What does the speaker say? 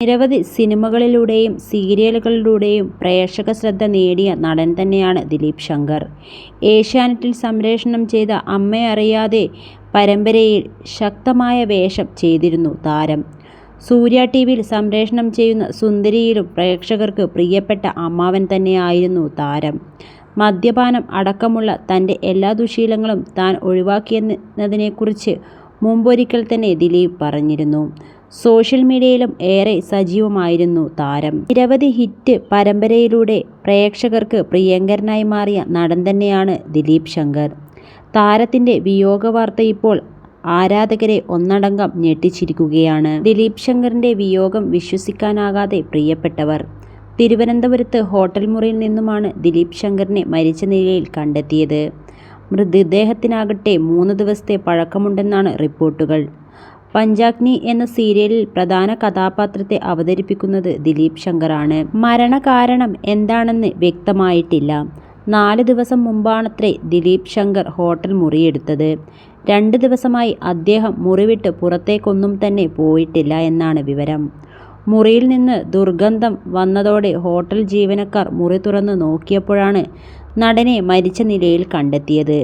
നിരവധി സിനിമകളിലൂടെയും സീരിയലുകളിലൂടെയും പ്രേക്ഷക ശ്രദ്ധ നേടിയ നടൻ തന്നെയാണ് ദിലീപ് ശങ്കർ. ഏഷ്യാനെറ്റിൽ സംപ്രേഷണം ചെയ്ത അമ്മയറിയാതെ പരമ്പരയിൽ ശക്തമായ വേഷം ചെയ്തിരുന്നു താരം. സൂര്യ ടി വിയിൽ സംപ്രേഷണം ചെയ്യുന്ന സുന്ദരിയിലും പ്രേക്ഷകർക്ക് പ്രിയപ്പെട്ട അമ്മാവൻ തന്നെയായിരുന്നു താരം. മദ്യപാനം അടക്കമുള്ള തന്റെ എല്ലാ ദുശീലങ്ങളും താൻ ഒഴിവാക്കിയെന്നതിനെക്കുറിച്ച് മുമ്പൊരിക്കൽ തന്നെ ദിലീപ് പറഞ്ഞിരുന്നു. സോഷ്യൽ മീഡിയയിലും ഏറെ സജീവമായിരുന്നു താരം. നിരവധി ഹിറ്റ് പരമ്പരയിലൂടെ പ്രേക്ഷകർക്ക് പ്രിയങ്കരനായി മാറിയ നടൻ തന്നെയാണ് ദിലീപ് ശങ്കർ. താരത്തിന്റെ വിയോഗവാർത്ത ഇപ്പോൾ ആരാധകരെ ഒന്നടങ്കം ഞെട്ടിച്ചിരിക്കുകയാണ്. ദിലീപ് ശങ്കറിന്റെ വിയോഗം വിശ്വസിക്കാനാകാതെ പ്രിയപ്പെട്ടവർ. തിരുവനന്തപുരത്ത് ഹോട്ടൽ മുറിയിൽ നിന്നുമാണ് ദിലീപ് ശങ്കറിനെ മരിച്ച നിലയിൽ കണ്ടെത്തിയത്. മൃതദേഹത്തിനാകട്ടെ മൂന്ന് ദിവസത്തെ പഴക്കമുണ്ടെന്നാണ് റിപ്പോർട്ടുകൾ. പഞ്ചാഗ്നി എന്ന സീരിയലിൽ പ്രധാന കഥാപാത്രത്തെ അവതരിപ്പിക്കുന്നത് ദിലീപ് ശങ്കറാണ്. മരണകാരണം എന്താണെന്ന് വ്യക്തമായിട്ടില്ല. നാല് ദിവസം മുമ്പാണത്രേ ദിലീപ് ശങ്കർ ഹോട്ടൽ മുറിയെടുത്തത്. രണ്ട് ദിവസമായി അദ്ദേഹം മുറിവിട്ട് പുറത്തേക്കൊന്നും തന്നെ പോയിട്ടില്ല എന്നാണ് വിവരം. മുറിയിൽ നിന്ന് ദുർഗന്ധം വന്നതോടെ ഹോട്ടൽ ജീവനക്കാർ മുറി തുറന്ന് നോക്കിയപ്പോഴാണ് നടനെ മരിച്ച നിലയിൽ കണ്ടെത്തിയത്.